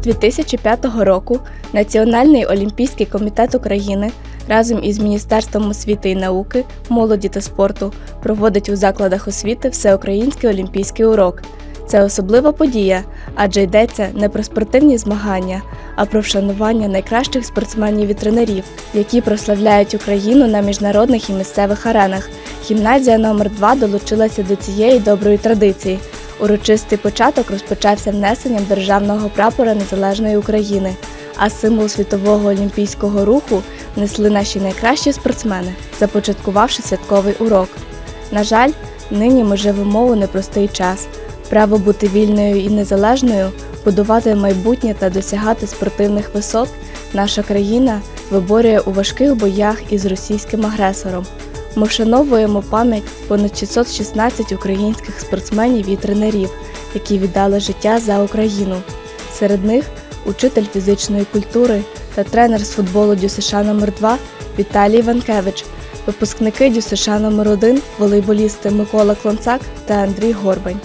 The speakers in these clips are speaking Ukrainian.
2005 року Національний олімпійський комітет України разом із Міністерством освіти і науки, молоді та спорту проводить у закладах освіти всеукраїнський олімпійський урок. Це особлива подія, адже йдеться не про спортивні змагання, а про вшанування найкращих спортсменів і тренерів, які прославляють Україну на міжнародних і місцевих аренах. Гімназія номер 2 долучилася до цієї доброї традиції. Урочистий початок розпочався внесенням державного прапора незалежної України, а символ світового олімпійського руху внесли наші найкращі спортсмени, започаткувавши святковий урок. На жаль, нині ми живемо у непростий час. Право бути вільною і незалежною, будувати майбутнє та досягати спортивних висот наша країна виборює у важких боях із російським агресором. Ми вшановуємо пам'ять понад 616 українських спортсменів і тренерів, які віддали життя за Україну. Серед них учитель фізичної культури та тренер з футболу ДЮСШ номер 2 Віталій Ванкевич, випускники ДЮСШ номер 1 волейболісти Микола Клонцак та Андрій Горбань.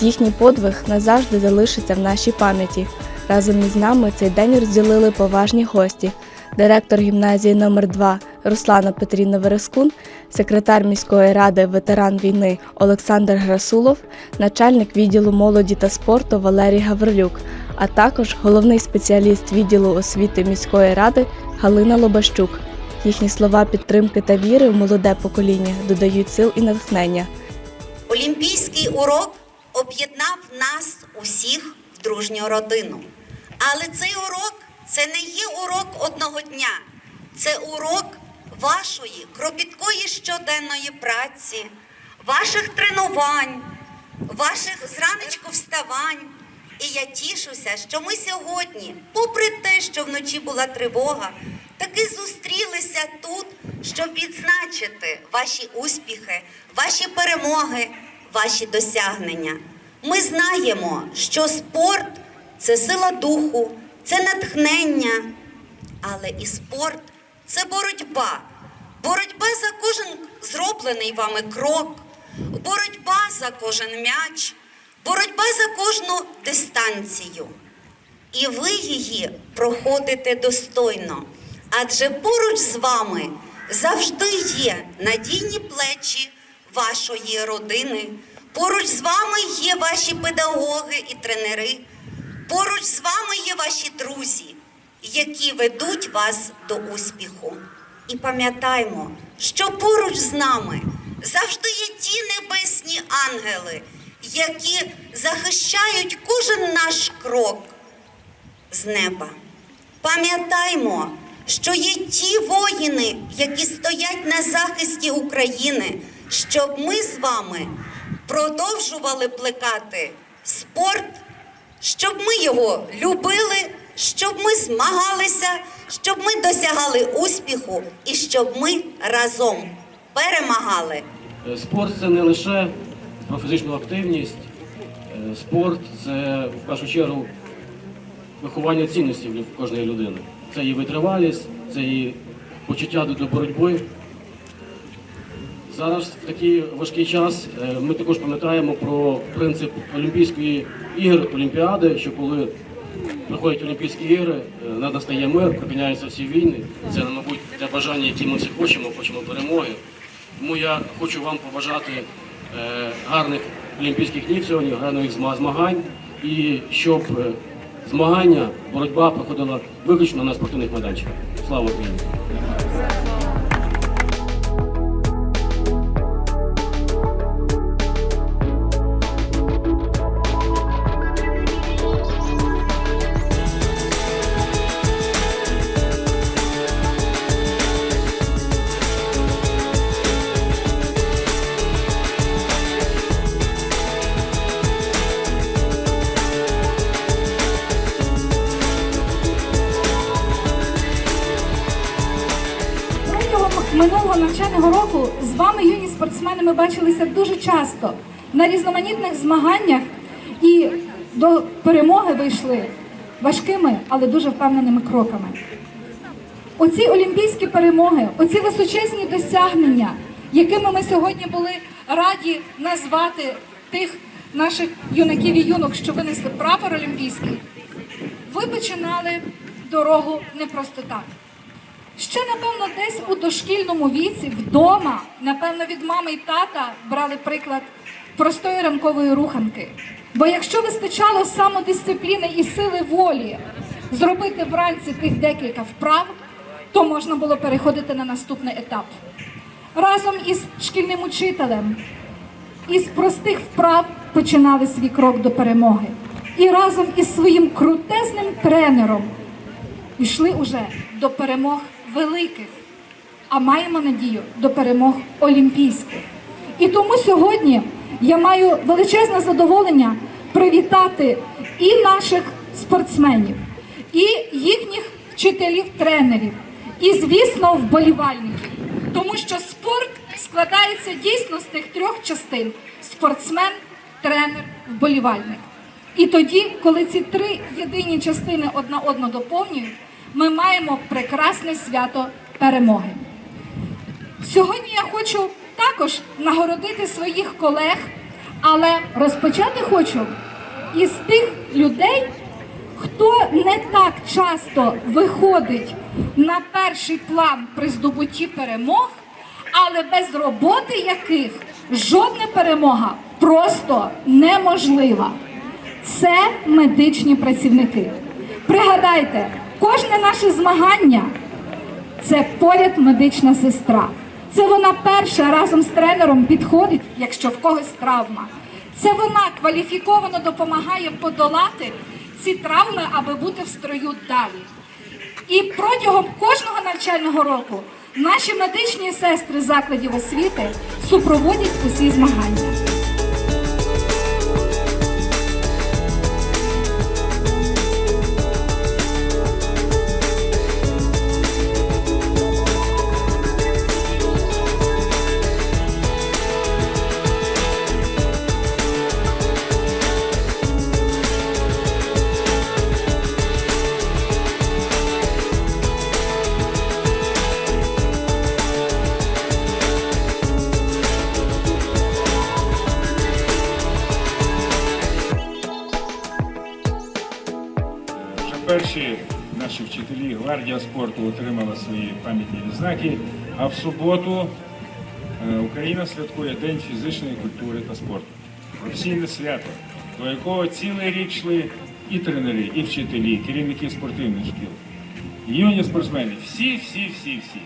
Їхній подвиг назавжди залишиться в нашій пам'яті. Разом із нами цей день розділили поважні гості. Директор гімназії номер 2 Руслана Петрівна Верескун, секретар міської ради ветеран війни Олександр Грасулов, начальник відділу молоді та спорту Валерій Гаврилюк, а також головний спеціаліст відділу освіти міської ради Галина Лобащук. Їхні слова підтримки та віри в молоде покоління додають сил і натхнення. Олімпійський урок об'єднав нас усіх в дружню родину. Але цей урок це не є урок одного дня, це урок вашої кропіткої щоденної праці, ваших тренувань, ваших зранечку вставань. І я тішуся, що ми сьогодні, попри те, що вночі була тривога, таки зустрілися тут, щоб відзначити ваші успіхи, ваші перемоги, ваші досягнення. Ми знаємо, що спорт це сила духу, це натхнення, але і спорт це боротьба. Боротьба за кожен зроблений вами крок, боротьба за кожен м'яч, боротьба за кожну дистанцію. І ви її проходите достойно, адже поруч з вами завжди є надійні плечі вашої родини. Поруч з вами є ваші педагоги і тренери. Поруч з вами є ваші друзі, які ведуть вас до успіху. І пам'ятаймо, що поруч з нами завжди є ті небесні ангели, які захищають кожен наш крок з неба. Пам'ятаймо, що є ті воїни, які стоять на захисті України, щоб ми з вами продовжували плекати спорт, щоб ми його любили, щоб ми змагалися, щоб ми досягали успіху і щоб ми разом перемагали. Е, Спорт це не лише про фізичну активність, Е, спорт це в першу чергу виховання цінностей в кожної людини. Це і витривалість, це і почуття до боротьби. Зараз в такий важкий час е, ми також пам'ятаємо про принцип Олімпійської ігри, Олімпіади, що коли приходять Олімпійські ігри, е, настає мир, припиняються всі війни. Це, мабуть, те бажання, яке ми всі хочемо, хочемо перемоги. Тому я хочу вам побажати е, гарних Олімпійських днів сьогодні, гарних змагань, і щоб е, змагання, боротьба проходила виключно на спортивних майданчиках. Слава Україні! Навчального року з вами, юні спортсмени, ми бачилися дуже часто на різноманітних змаганнях і до перемоги вийшли важкими, але дуже впевненими кроками. Оці олімпійські перемоги, оці височезні досягнення, якими ми сьогодні були раді назвати тих наших юнаків і юнок, що винесли прапор олімпійський, ви починали дорогу не просто так. Ще, напевно, десь у дошкільному віці, вдома, напевно, від мами і тата брали приклад простої ранкової руханки. Бо якщо вистачало самодисципліни і сили волі зробити вранці тих декілька вправ, то можна було переходити на наступний етап. Разом із шкільним учителем із простих вправ починали свій крок до перемоги. І разом із своїм крутезним тренером йшли уже до перемог великих, а маємо надію до перемог олімпійських. І тому сьогодні я маю величезне задоволення привітати і наших спортсменів, і їхніх вчителів, тренерів, і, звісно, вболівальників. Тому що спорт складається дійсно з тих трьох частин: спортсмен, тренер, вболівальник. І тоді, коли ці три єдині частини одна одну доповнюють, ми маємо прекрасне свято перемоги. Сьогодні я хочу також нагородити своїх колег, але розпочати хочу із тих людей, хто не так часто виходить на перший план при здобутті перемог, але без роботи яких жодна перемога просто неможлива. Це медичні працівники. Пригадайте, кожне наше змагання це поряд медична сестра. Це вона перша разом з тренером підходить, якщо в когось травма. Це вона кваліфіковано допомагає подолати ці травми, аби бути в строю далі. І протягом кожного навчального року наші медичні сестри закладів освіти супроводять усі змагання. Перші наші вчителі гвардія спорту отримала свої пам'ятні відзнаки. А в суботу е, Україна святкує День фізичної культури та спорту. Професійне свято, до якого цілий рік йшли і тренери, і вчителі, і керівники спортивних шкіл, юні спортсмени. Всі, всі, всі, всі.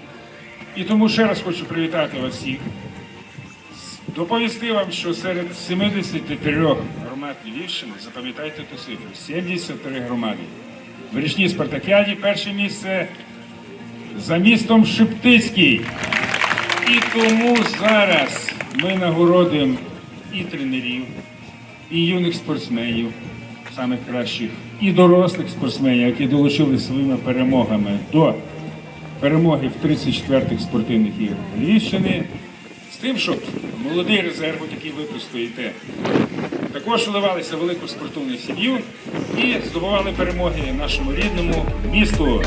І тому ще раз хочу привітати вас всіх. Доповісти вам, що серед 73 громад Львівщини, запам'ятайте ту цифру, 73 громади. В річній спартакіаді перше місце за містом Шептицький. І тому зараз ми нагородимо і тренерів, і юних спортсменів, самих кращих, і дорослих спортсменів, які долучили своїми перемогами до перемоги в 34-х спортивних іграх Львівщини. З тим, щоб молодий резерв, який ви тут стоїте, також вливалися в велику спортивну сім'ю і здобували перемоги нашому рідному місту.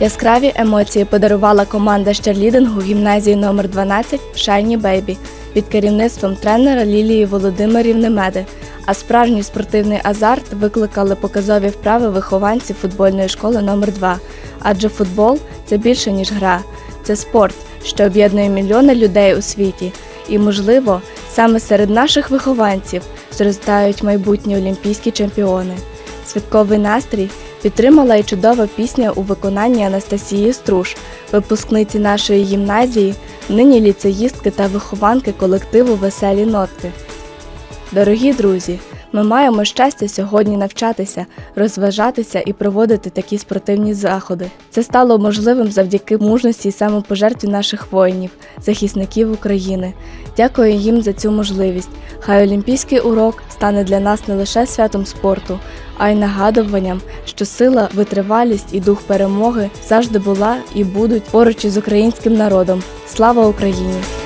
Яскраві емоції подарувала команда з гімназії номер 12 Shiny Baby під керівництвом тренера Лілії Володимирівни Меди. А справжній спортивний азарт викликали показові вправи вихованців футбольної школи номер 2 Адже футбол це більше ніж гра, це спорт, що об'єднує мільйони людей у світі. І, можливо, саме серед наших вихованців зростають майбутні олімпійські чемпіони. Святковий настрій підтримала і чудова пісня у виконанні Анастасії Струш, випускниці нашої гімназії, нині ліцеїстки та вихованки колективу Веселі нотки. Дорогі друзі, ми маємо щастя сьогодні навчатися, розважатися і проводити такі спортивні заходи. Це стало можливим завдяки мужності і самопожертві наших воїнів, захисників України. Дякую їм за цю можливість. Хай олімпійський урок стане для нас не лише святом спорту, а й нагадуванням, що сила, витривалість і дух перемоги завжди була і будуть поруч із українським народом. Слава Україні!